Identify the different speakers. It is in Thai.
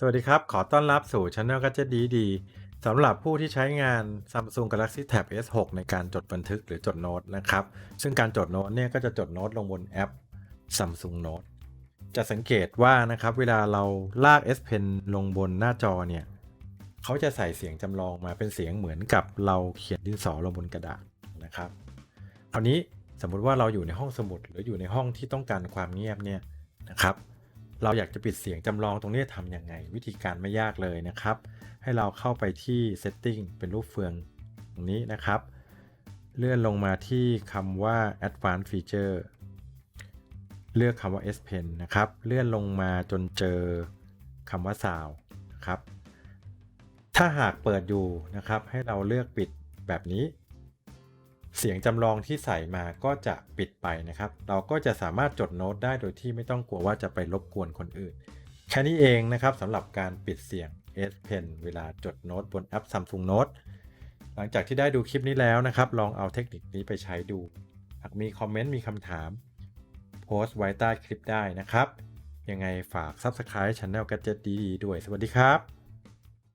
Speaker 1: สวัสดีครับ ขอต้อนรับสู่ช anel ก็จะดีดีสำหรับผู้ที่ใช้งาน Samsung Galaxy Tab S6 ในการจดบันทึกหรือจดโน้ตนะครับ ซึ่งการจดโน้ตเนี่ยก็จะจดโน้ตลงบนแอป Samsung Note จะสังเกตว่านะครับเวลาเราลาก S Pen ลงบนหน้าจอเนี่ยเขาจะใส่เสียงจำลองมาเป็นเสียงเหมือนกับเราเขียนดินสอลงบนกระดาษนะครับคราวนี้สมมุติว่าเราอยู่ในห้องสมุดหรืออยู่ในห้องที่ต้องการความเงียบเนี่ยนะครับ เราอยากจะปิดเสียงจำลองตรงนี้ทำยังไง วิธีการไม่ยากเลยนะครับ ให้เราเข้าไปที่ setting เป็นรูปเฟืองตรงนี้นะครับ เลื่อนลงมาที่คำว่า advanced feature เลือกคำว่า S Pen นะครับ เลื่อนลงมาจนเจอคำว่า sound นะครับ ถ้าหากเปิดอยู่นะครับ ให้เราเลือกปิดแบบนี้ เสียงจำลองที่ใส่มาก็จะปิดไปนะครับ เราก็จะสามารถจดโน้ตได้โดยที่ไม่ต้องกลัวว่าจะไปรบกวนคนอื่น แค่นี้เองนะครับสำหรับการปิดเสียง S Pen เวลาจดโน้ตบนแอป Samsung Note หลังจากที่ได้ดูคลิปนี้แล้วนะครับ ลองเอาเทคนิคนี้ไปใช้ดู หากมีคอมเมนต์มีคำถาม โพสต์ไว้ใต้คลิปได้นะครับ ยังไงฝาก Subscribe Channel Gadget ดีๆด้วย สวัสดีครับ